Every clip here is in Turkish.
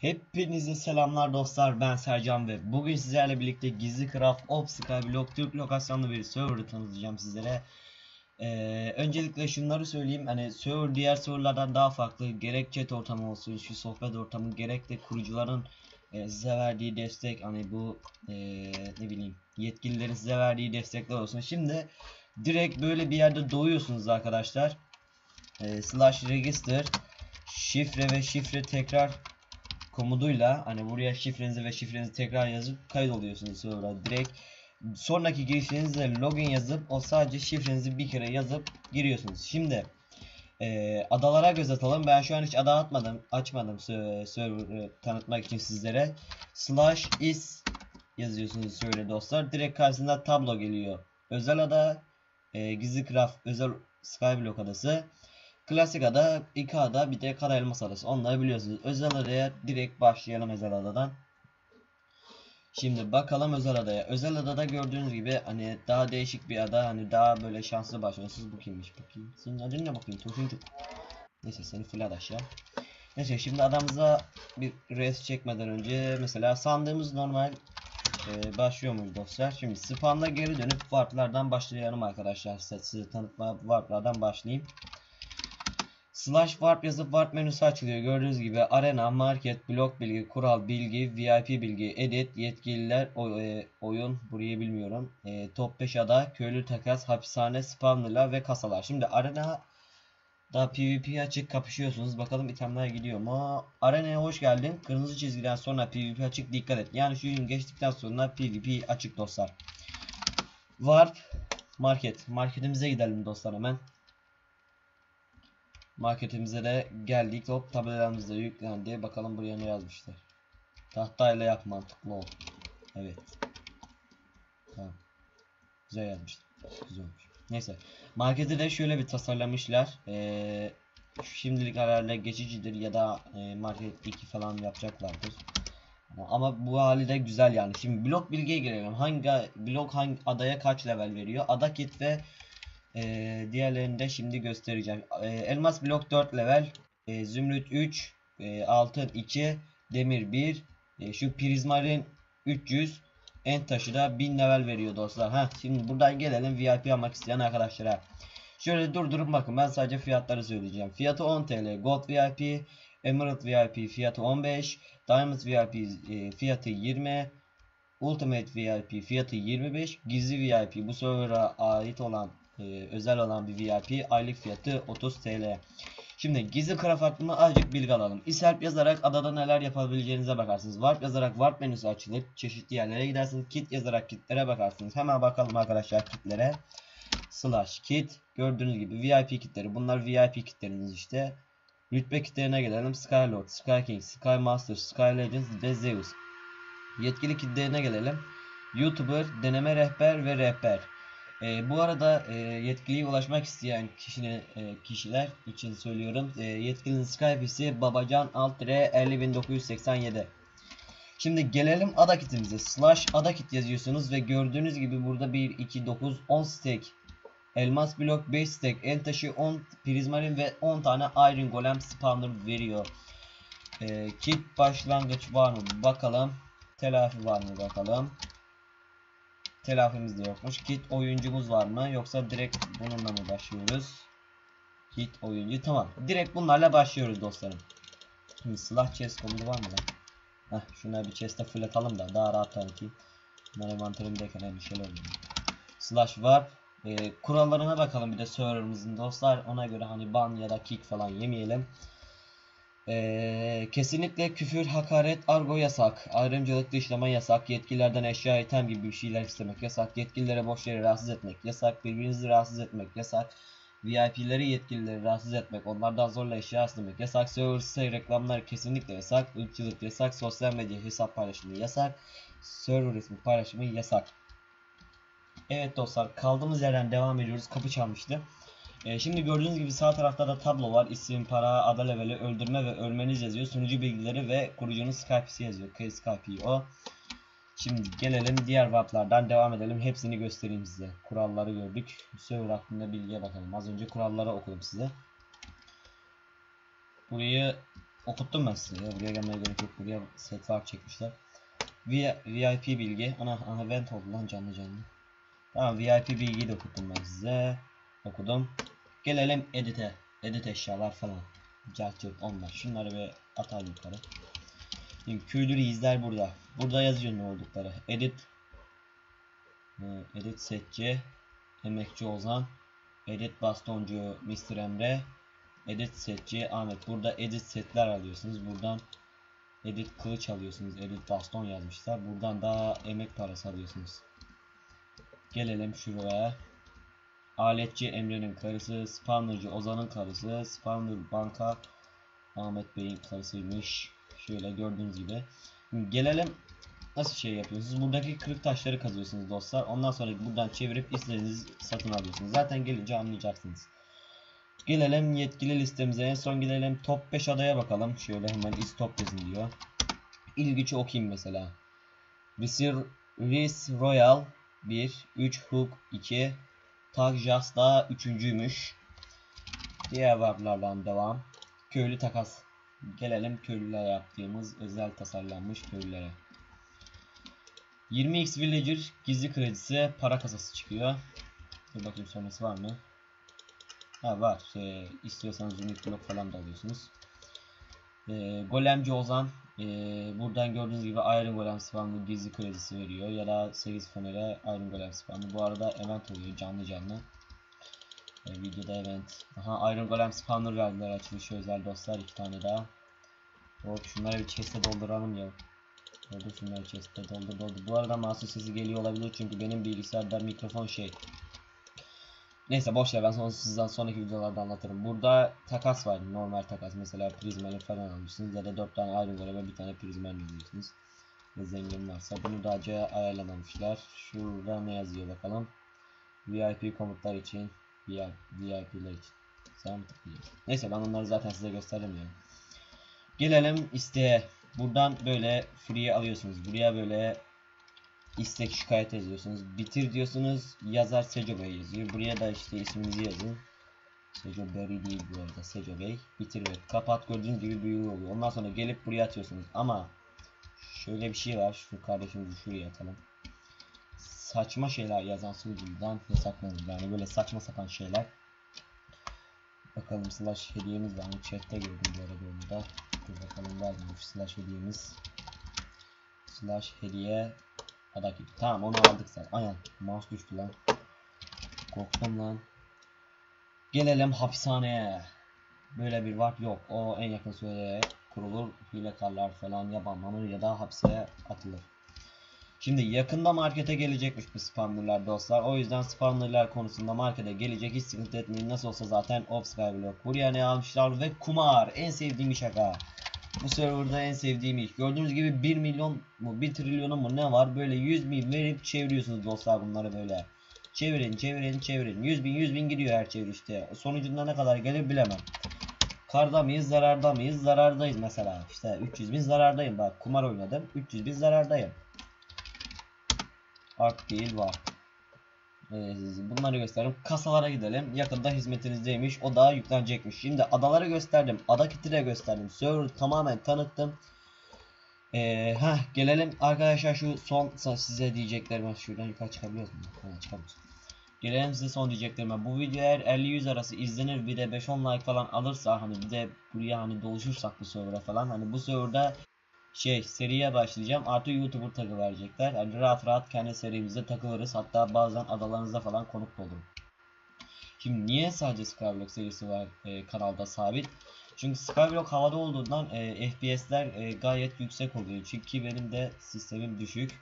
Hepinize selamlar dostlar ben Sercan ve bugün sizlerle birlikte Gizli Craft of Skyblock Türk lokasyonlu bir server'ı tanıtacağım sizlere. Ee, öncelikle şunları söyleyeyim hani server diğer serverlardan daha farklı gerek chat ortamı olsun şu sohbet ortamı gerek de kurucuların e, size verdiği destek hani bu e, ne bileyim yetkililerin size verdiği destekler olsun. Şimdi direkt böyle bir yerde doğuyorsunuz arkadaşlar. E, slash register şifre ve şifre tekrar komutuyla hani buraya şifrenizi ve şifrenizi tekrar yazıp kayıt oluyorsunuz server'a direkt sonraki girişinizde login yazıp o sadece şifrenizi bir kere yazıp giriyorsunuz. Şimdi e, adalara göz atalım. Ben şu an hiç ada atmadım, açmadım server'ı tanıtmak için sizlere. Slash is yazıyorsunuz şöyle dostlar. Direkt karşısında tablo geliyor. Özel ada, e, gizli craft, özel skyblock adası. Klasik ada, iki ada, bir de kara elmas adası. Onları biliyorsunuz. Özel adaya direkt başlayalım özel adadan. Şimdi bakalım özel adaya. Özel adada gördüğünüz gibi hani daha değişik bir ada. Hani daha böyle şanslı başlıyorsunuz. Bu kimmiş bakayım. Senin adın ne bakayım? Tosuncuk. Neyse seni flat aşağı. Neyse şimdi adamıza bir res çekmeden önce mesela sandığımız normal e, başlıyor dostlar? Şimdi spawn'a geri dönüp warp'lardan başlayalım arkadaşlar. Size, size tanıtma warp'lardan başlayayım. Slash warp yazıp warp menüsü açılıyor. Gördüğünüz gibi arena, market, blok bilgi, kural bilgi, VIP bilgi, edit, yetkililer, e, oyun, burayı bilmiyorum. E, top 5 ada, köylü takas, hapishane, spawnerlar ve kasalar. Şimdi arena da PvP açık kapışıyorsunuz. Bakalım itemler gidiyor mu? Arena'ya hoş geldin. Kırmızı çizgiden sonra PvP açık dikkat et. Yani şu gün geçtikten sonra PvP açık dostlar. Warp market. Marketimize gidelim dostlar hemen. Marketimize de geldik. Hop tabelalarımız da yüklendi. Bakalım buraya ne yazmışlar. Tahtayla yap mantıklı ol. Evet. Tamam. Güzel yazmışlar. Güzel olmuş. Neyse. Marketi de şöyle bir tasarlamışlar. Ee, şimdilik herhalde geçicidir ya da e, market 2 falan yapacaklardır. Ama bu hali de güzel yani. Şimdi blok bilgiye girelim. Hangi blok hangi adaya kaç level veriyor? Ada kit ve ee, diğerlerini de şimdi göstereceğim. Ee, elmas blok 4 level. Ee, zümrüt 3. E, altın 2. Demir 1. E, şu prizmarin 300. En taşı da 1000 level veriyor dostlar. Ha, şimdi buradan gelelim VIP almak isteyen arkadaşlara. Şöyle durdurup bakın ben sadece fiyatları söyleyeceğim. Fiyatı 10 TL. Gold VIP, Emerald VIP fiyatı 15, Diamond VIP e, fiyatı 20, Ultimate VIP fiyatı 25, Gizli VIP bu server'a ait olan e, özel olan bir VIP aylık fiyatı 30 TL. Şimdi gizli craft hakkında azıcık bilgi alalım. Ishelp yazarak adada neler yapabileceğinize bakarsınız. Warp yazarak warp menüsü açılır. Çeşitli yerlere gidersiniz. Kit yazarak kitlere bakarsınız. Hemen bakalım arkadaşlar kitlere. Slash kit. Gördüğünüz gibi VIP kitleri. Bunlar VIP kitleriniz işte. Rütbe kitlerine gelelim. Skylord, Sky King, Sky Master, Sky Legends ve Zeus. Yetkili kitlerine gelelim. YouTuber, deneme rehber ve rehber. E, bu arada e, yetkiliye ulaşmak isteyen kişine, e, kişiler için söylüyorum. E, yetkilinin Skype'si babacan alt 50987. Şimdi gelelim ada kitimize. Slash ada kit yazıyorsunuz ve gördüğünüz gibi burada 1, 2, 9, 10 stack. Elmas blok 5 stack. En taşı 10 prizmarin ve 10 tane iron golem spawner veriyor. E, kit başlangıç var mı? Bakalım. Telafi var mı bakalım. Telafimiz de yokmuş. Kit oyuncumuz var mı? Yoksa direkt bununla mı başlıyoruz? Kit oyuncu. Tamam. Direkt bunlarla başlıyoruz dostlarım. Şimdi silah chest komutu var mı lan? Heh, şuna bir chest'e fırlatalım da daha rahat tanıtayım. Ben envanterimdeyken bir şeyler oluyor. Slash var. Ee, kurallarına bakalım bir de serverımızın dostlar. Ona göre hani ban ya da kick falan yemeyelim. Ee, kesinlikle küfür, hakaret, argo yasak. Ayrımcılık, dışlama yasak. Yetkililerden eşya, item gibi bir şeyler istemek yasak. Yetkililere boş yere rahatsız etmek yasak. Birbirinizi rahatsız etmek yasak. VIP'leri yetkilileri rahatsız etmek, onlardan zorla eşya istemek yasak. Server reklamlar kesinlikle yasak. Irkçılık yasak. Sosyal medya hesap paylaşımı yasak. Server ismi paylaşımı yasak. Evet dostlar kaldığımız yerden devam ediyoruz. Kapı çalmıştı. E, şimdi gördüğünüz gibi sağ tarafta da tablo var. İsim, para, ada leveli, öldürme ve ölmeniz yazıyor. Sunucu bilgileri ve kurucunun Skype'si yazıyor. Skype o. Şimdi gelelim diğer warplardan devam edelim. Hepsini göstereyim size. Kuralları gördük. Server hakkında bilgiye bakalım. Az önce kuralları okudum size. Burayı okuttum ben size ya. Buraya gelmeye gerek yok. Buraya set var çekmişler. VIP bilgi. Ana, ana event oldu lan canlı canlı. Tamam VIP bilgiyi de okuttum ben size. Okudum. Gelelim edit'e. Edit eşyalar falan. Cart onlar. Şunları bir atalım yukarı. Şimdi köylü izler burada. Burada yazıyor ne oldukları. Edit ee, Edit setçi Emekçi Ozan Edit bastoncu Mr. Emre Edit setçi Ahmet. Burada edit setler alıyorsunuz. Buradan edit kılıç alıyorsunuz. Edit baston yazmışlar. Buradan da emek parası alıyorsunuz. Gelelim şuraya. Aletçi Emre'nin karısı, spawnercı Ozan'ın karısı, spawner banka Ahmet Bey'in karısıymış. Şöyle gördüğünüz gibi. Gelelim nasıl şey yapıyorsunuz? Buradaki kırık taşları kazıyorsunuz dostlar. Ondan sonra buradan çevirip istediğinizi satın alıyorsunuz. Zaten gelince anlayacaksınız. Gelelim yetkili listemize. En son gidelim top 5 adaya bakalım. Şöyle hemen is top yazın diyor. İlgiçi okuyayım mesela. Visir Ris Royal 1, 3 Hook 2, Tag da üçüncüymüş. Diğer varlardan devam. Köylü takas. Gelelim köylüler yaptığımız özel tasarlanmış köylülere. 20x Villager gizli kredisi para kasası çıkıyor. Dur bakayım sonrası var mı? Ha var. Şey, istiyorsanız unit blok falan da alıyorsunuz. Ee, Golemci Ozan ee, buradan gördüğünüz gibi Iron Golem spamlı gizli kredisi veriyor ya da 8 Fener'e Iron Golem spamlı. Bu arada event oluyor canlı canlı. Ee, videoda event. Aha Iron Golem spawner verdiler açılışı özel dostlar iki tane daha. Hop şunları bir chest'e dolduralım ya. Doldur şunları chest'e doldur doldur. Bu arada mouse sesi geliyor olabilir çünkü benim bilgisayarda mikrofon şey. Neyse boş ver ben sonra sizden sonraki videolarda anlatırım. Burada takas var normal takas mesela prizmali falan almışsınız ya da 4 tane ayrı göre bir tane prizmali alıyorsunuz. Ve zengin varsa bunu daha önce ayarlamamışlar. Şurada ne yazıyor bakalım. VIP komutlar için VIP'ler için. Sen Neyse ben onları zaten size gösterdim yani. Gelelim isteğe. Buradan böyle free alıyorsunuz. Buraya böyle istek şikayet yazıyorsunuz. Bitir diyorsunuz. Yazar Seco Bey yazıyor. Buraya da işte isminizi yazın. Seco Berry değil bu arada. Seco Bey. Bitir ve kapat gördüğünüz gibi duyuru oluyor. Ondan sonra gelip buraya atıyorsunuz. Ama şöyle bir şey var. Şu kardeşimizi şuraya atalım. Saçma şeyler yazan sunucudan yasaklanır. Yani böyle saçma sapan şeyler. Bakalım slash hediyemiz var mı? Chat'te gördüm bu arada onu da. Dur bakalım var mı slash hediyemiz. Slash hediye Adaki. Tamam onu aldık sen. Aynen. Mouse düştü lan. Korktum lan. Gelelim hapishaneye. Böyle bir var yok. O en yakın sürede kurulur. Hilekarlar falan yabanlanır ya da hapse atılır. Şimdi yakında markete gelecekmiş bu spamlarlar dostlar. O yüzden spamlarlar konusunda markete gelecek hiç sıkıntı etmeyin. Nasıl olsa zaten Ops Skyblock. Buraya ne almışlar ve kumar. En sevdiğim şaka. Bu serverda en sevdiğim iş. Gördüğünüz gibi 1 milyon mu 1 trilyonu mu ne var böyle 100 bin verip çeviriyorsunuz dostlar bunları böyle. Çevirin çevirin çevirin 100 bin 100 bin gidiyor her çevirişte. Sonucunda ne kadar gelir bilemem. Karda mıyız zararda mıyız zarardayız mesela. İşte 300 bin zarardayım bak kumar oynadım 300 bin zarardayım. Ark değil var. Ee, bunları göstereyim. Kasalara gidelim. Yakında hizmetinizdeymiş. O da yüklenecekmiş. Şimdi adaları gösterdim. Ada kitire gösterdim. Server tamamen tanıttım. Ee, heh, gelelim arkadaşlar şu son size diyeceklerime şuradan yukarı çıkabiliyoruz mu? Ha. Gelelim size son diyeceklerime. Bu video eğer 50-100 arası izlenir bir de 5-10 like falan alırsa hani bir de buraya hani doluşursak bu server'a falan hani bu serverda şey seriye başlayacağım. Artı YouTuber tagı verecekler. Yani rahat rahat kendi serimizde takılırız. Hatta bazen adalarınızda falan konuk olurum. Şimdi niye sadece Skyblock serisi var e, kanalda sabit? Çünkü Skyblock havada olduğundan e, FPS'ler e, gayet yüksek oluyor. Çünkü benim de sistemim düşük.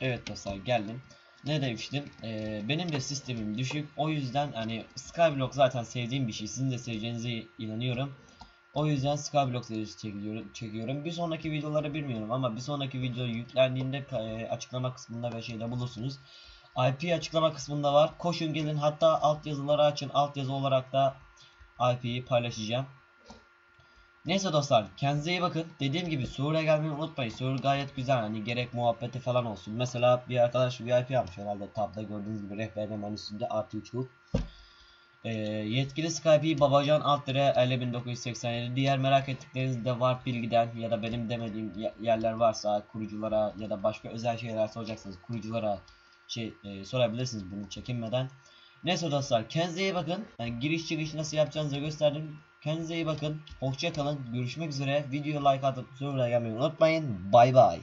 Evet dostlar geldim. Ne demiştim? Ee, benim de sistemim düşük. O yüzden hani Skyblock zaten sevdiğim bir şey. Sizin de seveceğinize inanıyorum. O yüzden Skyblock serisi çekiyorum, çekiyorum. Bir sonraki videoları bilmiyorum ama bir sonraki video yüklendiğinde e, açıklama kısmında ve şeyde bulursunuz. IP açıklama kısmında var. Koşun gelin hatta alt yazıları açın. Alt yazı olarak da IP'yi paylaşacağım. Neyse dostlar kendinize iyi bakın. Dediğim gibi Sur'a gelmeyi unutmayın. Sur gayet güzel hani gerek muhabbeti falan olsun. Mesela bir arkadaş VIP almış herhalde tabda gördüğünüz gibi rehberin hemen üstünde artı 3 hook. Ee, yetkili Skype'i Babacan Altıre 50987 diğer merak ettikleriniz de var bilgiden ya da benim demediğim ye- yerler varsa kuruculara ya da başka özel şeyler soracaksanız kuruculara şey e, sorabilirsiniz bunu çekinmeden. Neyse dostlar kendinize iyi bakın. Yani giriş çıkış nasıl yapacağınızı gösterdim. Kendinize iyi bakın. Hoşça kalın. Görüşmek üzere. Videoya like atıp server'a gelmeyi unutmayın. Bay bay.